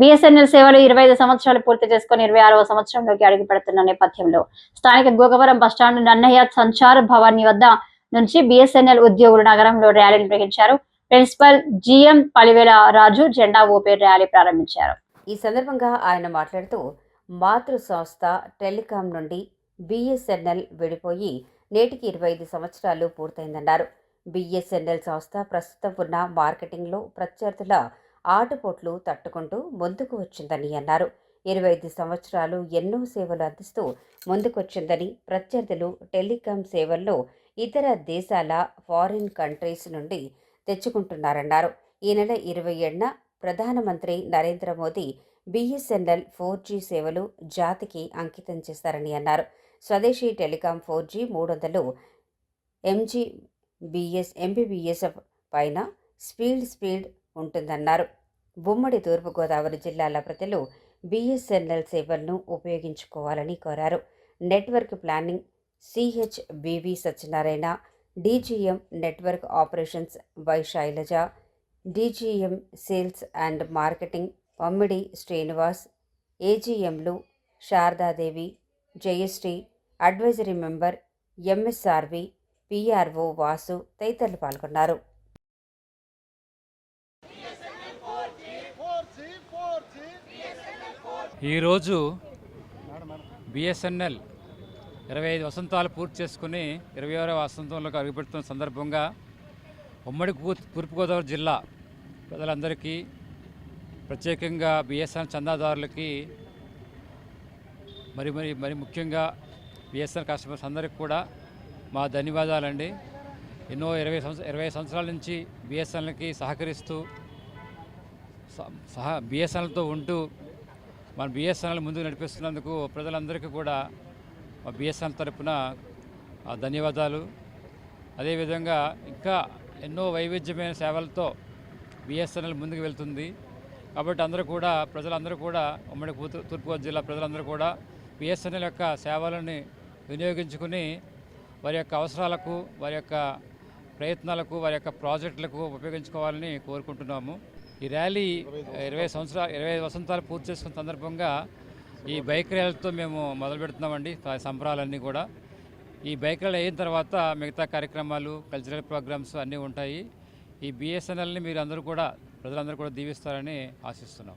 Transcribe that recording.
BSNL సేవలు ఇరవై ఐదు సంవత్సరాలు పూర్తి చేసుకుని ఇరవై ఆరవ సంవత్సరంలోకి అడుగు పెడుతున్న నేపథ్యంలో స్థానిక గోగవరం బస్టాండ్ నన్నయ్య సంచార్ భవాని వద్ద నుంచి బిఎస్ఎన్ఎల్ ఉద్యోగులు నగరంలో ర్యాలీ నిర్వహించారు. ప్రిన్సిపల్ జిఎం పలివేల రాజు జెండా ఊపే ర్యాలీ ప్రారంభించారు. ఈ సందర్భంగా ఆయన మాట్లాడుతూ మాతృ సంస్థ టెలికాం నుండి బిఎస్ఎన్ఎల్ విడిపోయి నేటికి ఇరవై ఐదు సంవత్సరాలు పూర్తయిందన్నారు. బిఎస్ఎన్ఎల్ సంస్థ ప్రస్తుతం ఉన్న మార్కెటింగ్లో ప్రత్యర్థుల ఆటుపోట్లు తట్టుకుంటూ ముందుకు వచ్చిందని అన్నారు. ఇరవై ఐదు సంవత్సరాలు ఎన్నో సేవలు అందిస్తూ ముందుకొచ్చిందని ప్రత్యర్థులు టెలికాం సేవల్లో ఇతర దేశాల ఫారిన్ కంట్రీస్ నుండి తెచ్చుకుంటున్నారన్నారు. ఈ నెల ఇరవై ఏడున ప్రధానమంత్రి Narendra Modi BSNL four G సేవలు జాతికి అంకితం చేస్తారని అన్నారు. స్వదేశీ టెలికాం ఫోర్ జీ మూడు వందలు ఎంజీ బిఎస్ ఎంబీబీఎస్ పైన స్పీడ్ స్పీడ్ ఉంటుందన్నారు. ఉమ్మడి తూర్పుగోదావరి జిల్లాల ప్రజలు బిఎస్ఎన్ఎల్ సేవలను ఉపయోగించుకోవాలని కోరారు. Network planning CH Satyanarayana DGM network operations Y Sailaja DGM sales and marketing Pammidi Srinivas ఏజీఎంలు Saradadevi Jayasri advisory member MSRV PRO Vasu తదితరులు పాల్గొన్నారు. ఈరోజు బిఎస్ఎన్ఎల్ ఇరవై ఐదు వసంతాలు పూర్తి చేసుకుని ఇరవై ఆరో వసంతంలోకి అడుగుపెడుతున్న సందర్భంగా ఉమ్మడి తూర్పుగోదావరి జిల్లా ప్రజలందరికీ ప్రత్యేకంగా బిఎస్ఎన్ఎల్ చందాదారులకి మరి మరి మరి ముఖ్యంగా బిఎస్ఎన్ఎల్ కస్టమర్స్ అందరికీ కూడా మా ధన్యవాదాలండి. ఎన్నో ఇరవై సంవత్సర ఇరవై సంవత్సరాల నుంచి బిఎస్ఎన్ఎల్కి సహకరిస్తూ స- సహా బిఎస్ఎన్ఎల్తో ఉంటూ మన బిఎస్ఎన్ఎల్ ముందుకు నడిపిస్తున్నందుకు ప్రజలందరికీ కూడా మా బిఎస్ఎన్ఎల్ తరపున ఆ, ధన్యవాదాలు. అదేవిధంగా ఇంకా ఎన్నో వైవిధ్యమైన సేవలతో బిఎస్ఎన్ఎల్ ముందుకు వెళ్తుంది. కాబట్టి అందరూ కూడా ప్రజలందరూ కూడా ఉమ్మడి తూర్పుగోదావరి జిల్లా ప్రజలందరూ కూడా బిఎస్ఎన్ఎల్ యొక్క సేవలని వినియోగించుకుని వారి యొక్క అవసరాలకు వారి యొక్క ప్రయత్నాలకు వారి యొక్క ప్రాజెక్టులకు ఉపయోగించుకోవాలని కోరుకుంటున్నాము. ఈ ర్యాలీ ఇరవై సంవత్సరాలు ఇరవై వసంతాలు పూర్తి చేసుకున్న సందర్భంగా ఈ బైక్ ర్యాలీతో మేము మొదలు పెడుతున్నామండి సంబరాలన్నీ కూడా. ఈ బైక్ ర్యాలీ అయిన తర్వాత మిగతా కార్యక్రమాలు కల్చరల్ ప్రోగ్రామ్స్ అన్నీ ఉంటాయి. ఈ బిఎస్ఎన్ఎల్ని మీరు అందరూ కూడా ప్రజలందరూ కూడా దీవిస్తారని ఆశిస్తున్నాం.